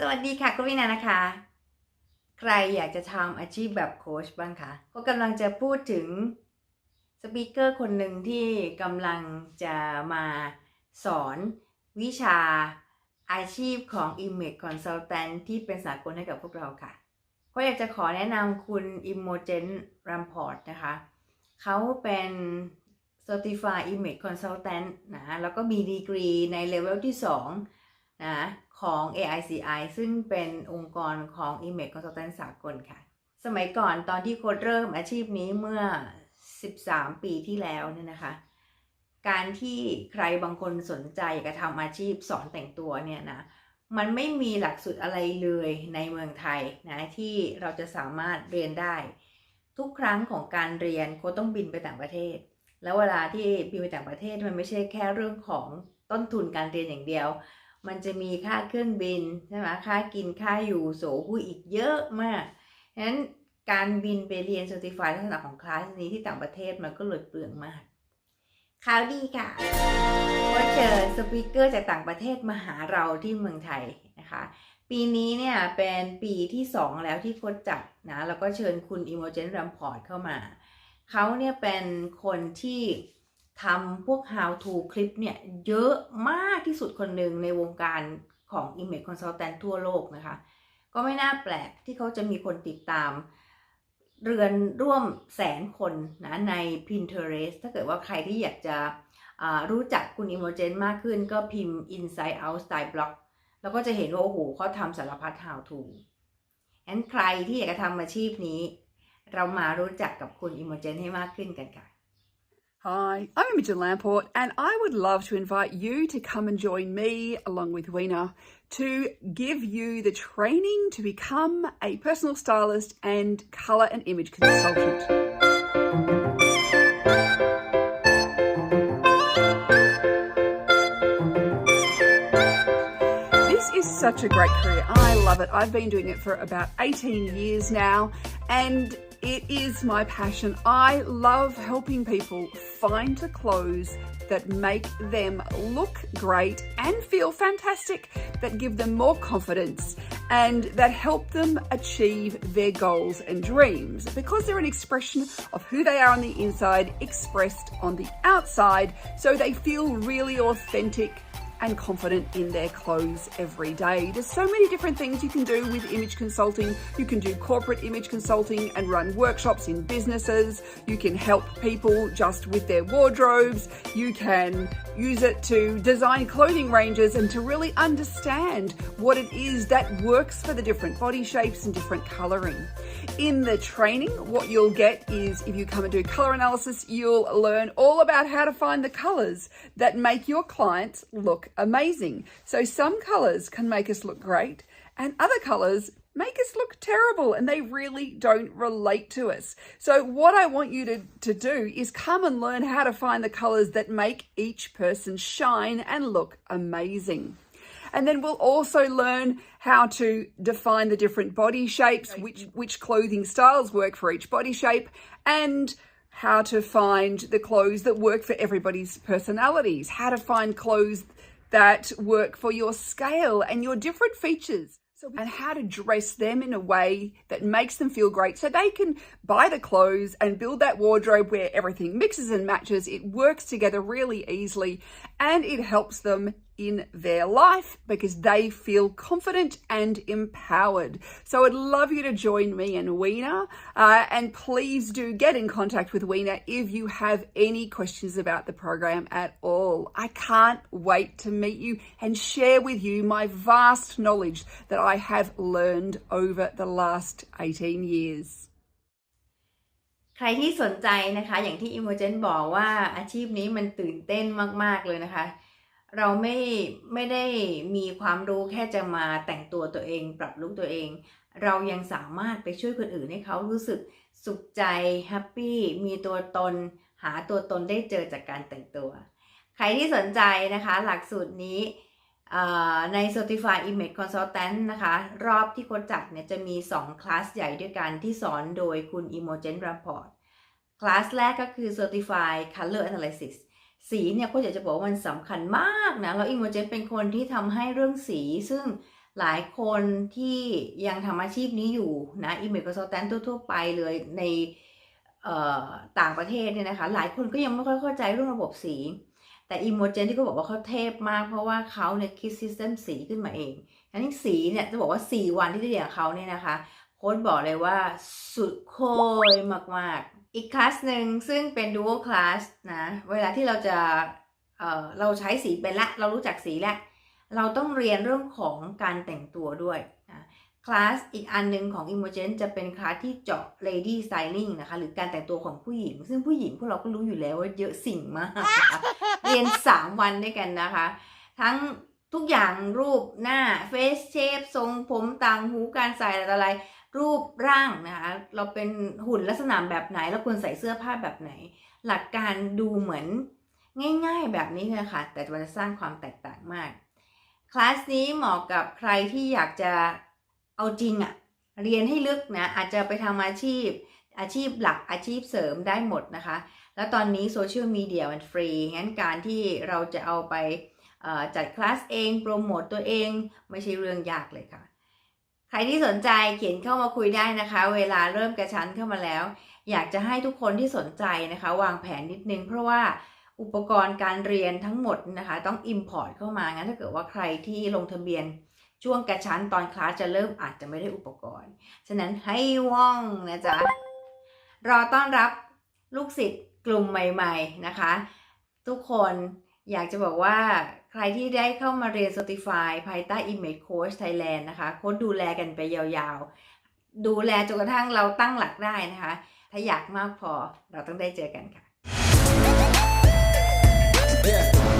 สวัสดีค่ะ คุณวินานะคะ ใครอยากจะทำอาชีพแบบโค้ชบ้างคะก็กำลังจะพูดถึงสปีกเกอร์คนหนึ่งที่กำลังจะมาสอนวิชาอาชีพของ Image Consultant ที่เป็นสากลให้กับพวกเราค่ะก็อยากจะขอแนะนำคุณ Imogen Ramport นะคะ เขาเป็น Certified Image Consultant นะแล้วก็มีดีกรีในเลเวลที่ 2 นะของ AICI ซึ่งเป็นองค์กรของ Image Consultant สากลค่ะ สมัยก่อนตอนที่โค้ดเริ่มอาชีพนี้เมื่อ 13 ปีที่แล้วเนี่ยนะคะ การที่ใครบางคนสนใจอยากจะทำอาชีพสอนแต่งตัวเนี่ยนะมันไม่มีหลักสูตรอะไรเลยในเมืองไทยนะที่เราจะสามารถเรียนได้ ทุกครั้งของการเรียนโค้ดต้องบินไปต่างประเทศ แล้วเวลาที่บินไปต่างประเทศมันไม่ใช่แค่เรื่องของต้นทุนการเรียนอย่างเดียว มันจะมีค่าเครื่องบินใช่ไหมค่ากินค่าอยู่โสผู้อีกเยอะมากฉะนั้นการบินไปเรียน Certified ลักษณะของคลาสนี้ที่ต่างประเทศมันก็เลยเปลืองมากข่าวดีค่ะก็เจอสปีกเกอร์จากต่างประเทศมาหาเราที่เมืองไทยนะคะ ปีนี้เนี่ยเป็นปีที่ 2 แล้วที่โค้ชจัดนะแล้วก็เชิญคุณ Imogen Ramport เข้ามา เขาเนี่ยเป็นคนที่ ทำพวก how to คลิปเนี่ยเยอะมากที่สุดคนหนึ่งในวงการของ Image Consultant ทั่วโลกนะคะ ก็ไม่น่าแปลกที่เขาจะมีคนติดตาม เรือนร่วมแสนคนนะใน Pinterest ถ้าเกิดว่าใครที่อยากจะรู้จักคุณ Imogen มากขึ้นก็พิมพ์ Inside Out Style Blog แล้วก็จะเห็นว่า โอ้โหเขาทำสารพัด how to งั้นใครที่อยากจะทำอาชีพนี้ เรามารู้จักกับคุณ Imogen ให้มากขึ้นกันค่ะ Hi, I'm Imogen Lamport, and I would love to invite you to come and join me, along with Weena, to give you the training to become a personal stylist and colour and image consultant. This is such a great career. I love it. I've been doing it for about 18 years now, and it is my passion. I love helping people find the clothes that make them look great and feel fantastic, that give them more confidence, and that help them achieve their goals and dreams. Because they're an expression of who they are on the inside, expressed on the outside, so they feel really authentic and confident in their clothes every day. There's so many different things you can do with image consulting. You can do corporate image consulting and run workshops in businesses. You can help people just with their wardrobes. You can use it to design clothing ranges and to really understand what it is that works for the different body shapes and different colouring. In the training, what you'll get is if you come and do colour analysis, you'll learn all about how to find the colours that make your clients look amazing. So some colours can make us look great, and other colours make us look terrible and they really don't relate to us. So, what I want you to, to do is come and learn how to find the colours that make each person shine and look amazing. And then we'll also learn how to define the different body shapes, which, which clothing styles work for each body shape, and how to find the clothes that work for everybody's personalities, how to find clothes that work for your scale and your different features. And how to dress them in a way that makes them feel great so they can buy the clothes and build that wardrobe where everything mixes and matches. It works together really easily and it helps them in their life because they feel confident and empowered. So I'd love you to join me and Weena. Uh, and please do get in contact with Weena if you have any questions about the program at all. I can't wait to meet you and share with you my vast knowledge that I have learned over the last 18 years. ใครที่สนใจนะคะ อย่างที่ Imogen บอกว่าอาชีพนี้มันตื่นเต้นมาก ๆ เลยนะคะ เราไม่ไม่ได้มีความรู้แค่จะมาแต่งตัวตัวเอง ปรับลุคตัวเอง เรายังสามารถไปช่วยคนอื่นให้เขารู้สึกสุขใจแฮปปี้มีตัวตน หาตัวตนได้เจอจากการแต่งตัว ใครที่สนใจนะคะ หลักสูตรนี้ใน Certified Image Consultant นะคะ รอบที่โค้ชจัดเนี่ยจะมี 2 คลาสใหญ่ด้วยกันที่สอนโดยคุณ Imogen Rapport คลาสแรกก็คือ Certified Color Analysis สีเนี่ยโค้ชอยากจะบอกว่ามันสำคัญมากนะแล้ว Imogen เป็นคนที่ทำให้เรื่องสีซึ่งหลายคนที่ยังทำอาชีพนี้อยู่นะอีเมลกับสแตนทั่วๆไปเลยในต่างประเทศเนี่ยนะคะหลายคนก็ยังไม่ค่อยเข้าใจเรื่องระบบสี แต่อีโมเจนที่เขาบอกว่าเขาเทพมาก เพราะว่าเขาเนี่ยคิดซิสเต็มสีขึ้นมาเองทั้งนี้สีเนี่ยจะบอกว่า 4 วันที่ได้เรียนเขาเนี่ยนะคะ โค้ดบอกเลยว่าสุดโคยมากๆ อีกคลาสหนึ่งซึ่งเป็น dual class นะเวลาที่เราจะเเราใช้สีเป็นละ เรารู้จักสีแล้วเราต้องเรียนเรื่องของการแต่งตัวด้วยนะคลาสอีกอันหนึงของ Imogen จะเป็นคลาสที่เจาะ lady styling นะคะหรือการแต่งตัวของผู้หญิง ซึ่งผู้หญิงพวกเราก็รู้อยู่แล้วว่าเยอะสิ่งมากเรียน 3 วันด้วยกันนะคะ ทั้งทุกอย่างรูปหน้า face shape ทรงผมต่างหูการใส่อะไร รูปร่างนะคะเราเป็นหุ่นลักษณะแบบไหนเราควรใส่เสื้อผ้าแบบไหน หลักการดูเหมือนง่ายๆแบบนี้เลยค่ะ แต่มันจะสร้างความแตกต่างมาก คลาสนี้เหมาะกับใครที่อยากจะเอาจริงอะเรียนให้ลึกนะอาจจะไปทำอาชีพ อาชีพหลักอาชีพเสริมได้หมดนะคะ แล้วตอนนี้โซเชียลมีเดียมันฟรีงั้นการที่เราจะเอาไปจัดคลาสเอง โปรโมตตัวเอง ไม่ใช่เรื่องยากเลยค่ะ ใครที่สนใจเขียนเข้ามาคุยได้นะคะ เวลาเริ่มกระชั้นเข้ามาแล้ว อยากจะให้ทุกคนที่สนใจนะคะ วางแผนนิดนึง เพราะว่าอุปกรณ์การเรียนทั้งหมดนะคะ ต้อง Import เข้ามางั้นถ้าเกิดว่าใครที่ลงทะเบียนช่วงกระชั้นตอนคลาสจะเริ่มอาจจะไม่ได้อุปกรณ์ ฉะนั้นให้ว่องนะจ๊ะ รอต้อนรับลูกศิษย์กลุ่มใหม่ ๆนะคะ ทุกคนอยากจะบอกว่า ใครที่ได้เข้ามาเรียน Certify ภายใต้ Image Coach Thailand นะคะโค้ดดูแลกันไปยาวๆ ดูแลจนกระทั่งเราตั้งหลักได้นะคะ ถ้าอยากมากพอเราต้องได้เจอกันค่ะ Yeah.